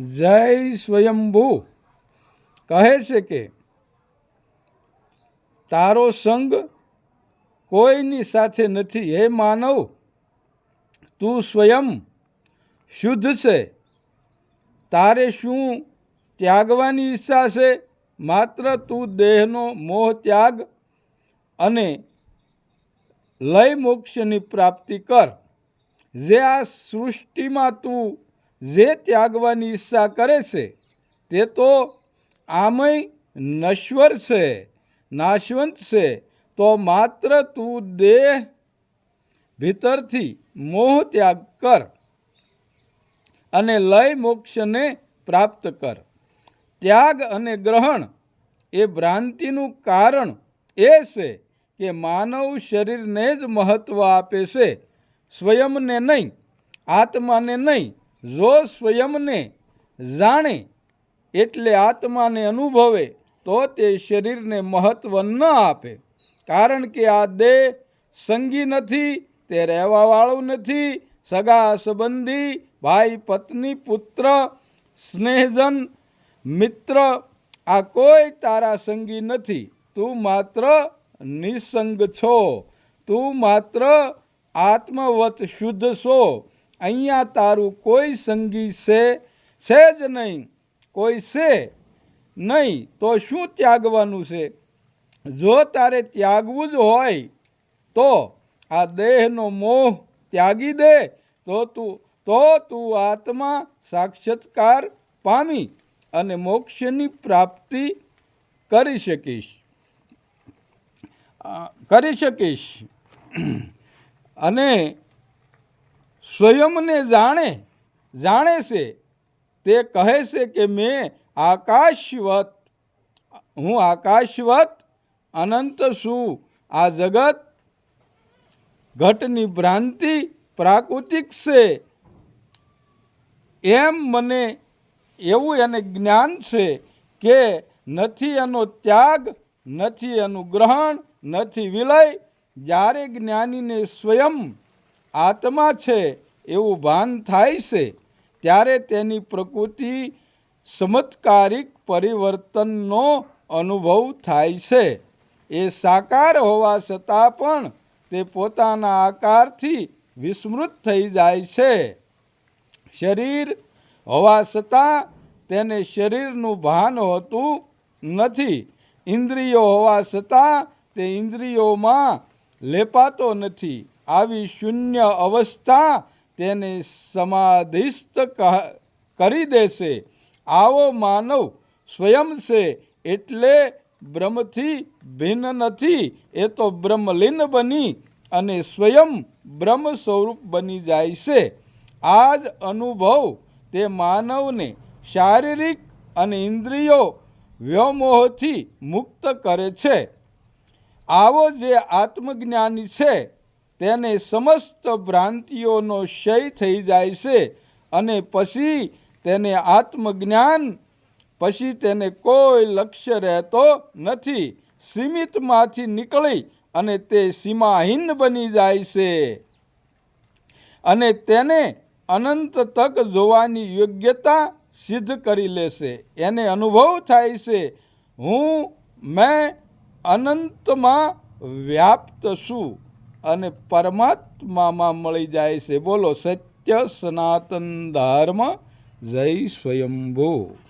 જય સ્વયંભૂ. કહે છે કે, તારો સંગ કોઈની સાથે નથી. હે માનવ, તું સ્વયં શુદ્ધ છે. તારે શું ત્યાગવાની ઈચ્છા છે? માત્ર તું દેહનો મોહ ત્યાગ અને લય મોક્ષની પ્રાપ્તિ કર. જે આ સૃષ્ટિમાં તું જે ત્યાગવાની ઈચ્છા કરે છે, તે તો આમય નશ્વર છે, નાશવંત છે, તો માત્ર તું દેહ ભીતરથી મોહ ત્યાગ કર અને લય મોક્ષને પ્રાપ્ત કર. ત્યાગ અને ગ્રહણ એ ભ્રાંતિનું કારણ એ છે કે માનવ શરીરને જ મહત્ત્વ આપે છે, સ્વયંને નહીં, આત્માને નહીં જો સ્વયંને જાણે એટલે આત્માને અનુભવે, તો તે શરીરને મહત્વ ન આપે. કારણ કે આ દેહ સંગી નથી, તે રહેવાવાળું નથી. સગા સંબંધી, ભાઈ, પત્ની, પુત્ર, સ્નેહજન, મિત્ર, આ કોઈ તારા સંગી નથી. તું માત્ર નિસંગ છો. તું માત્ર આત્મવત શુદ્ધ છો. અહીંયા તારું કોઈ સંગી છે છે જ નહીં. કોઈ છે નહીં, તો શું ત્યાગવાનું છે? જો તારે ત્યાગવું જ હોય, તો આ દેહનો મોહ ત્યાગી દે, તો તું તો તું આત્મા સાક્ષાત્કાર પામી અને મોક્ષની પ્રાપ્તિ કરી શકીશ. કરી શકીશ. અને સ્વયંને જાણે જાણે છે. તે કહે છે કે મેં આકાશવત, હું આકાશવત, અનંત છું. આ જગત ઘટની ભ્રાંતિ પ્રાકૃતિક છે. એમ મને એવું એને જ્ઞાન છે કે નથી એનો ત્યાગ, નથી એનું ગ્રહણ, નથી વિલય. જ્યારે જ્ઞાનીને સ્વયં આત્મા છે એવું ભાન થાય છે, ત્યારે તેની પ્રકૃતિ ચમત્કારિક પરિવર્તનનો અનુભવ થાય છે. એ સાકાર હોવા છતાં પણ તે પોતાના આકારથી વિસ્મૃત થઈ જાય છે. શરીર હોવા છતાં તેને શરીરનું ભાન હોતું નથી. ઇન્દ્રિયો હોવા છતાં તે ઇન્દ્રિયોમાં લેપાતો નથી. આવી શૂન્ય અવસ્થા તેને સમાધિસ્થ કરી દેશે. આવો માનવ સ્વયં છે એટલે બ્રહ્મથી ભિન્ન નથી. એ તો બ્રહ્મલીન બની અને સ્વયં બ્રહ્મ સ્વરૂપ બની જાય છે. આ જ અનુભવ તે માનવને શારીરિક અને ઇન્દ્રિયો વ્યમોહથી મુક્ત કરે છે. આવો જે આત્મજ્ઞાની છે તેને સમસ્ત ભ્રાંતિઓનો ક્ષય થઈ જાય છે અને પછી તેને આત્મજ્ઞાન, પછી તેને કોઈ લક્ષ્ય રહેતો નથી. સીમિતમાંથી નીકળી અને તે સીમાહીન બની જાય છે. અને તેને અનંત તક જોવાની યોગ્યતા સિદ્ધ કરી લેશે એને અનુભવ થાય છે, હું મેં અનંતમાં વ્યાપ્ત છું. અને પરમાત્મામાં મળી જાય છે. બોલો સત્ય સનાતન ધર્મ જય સ્વયંભૂ.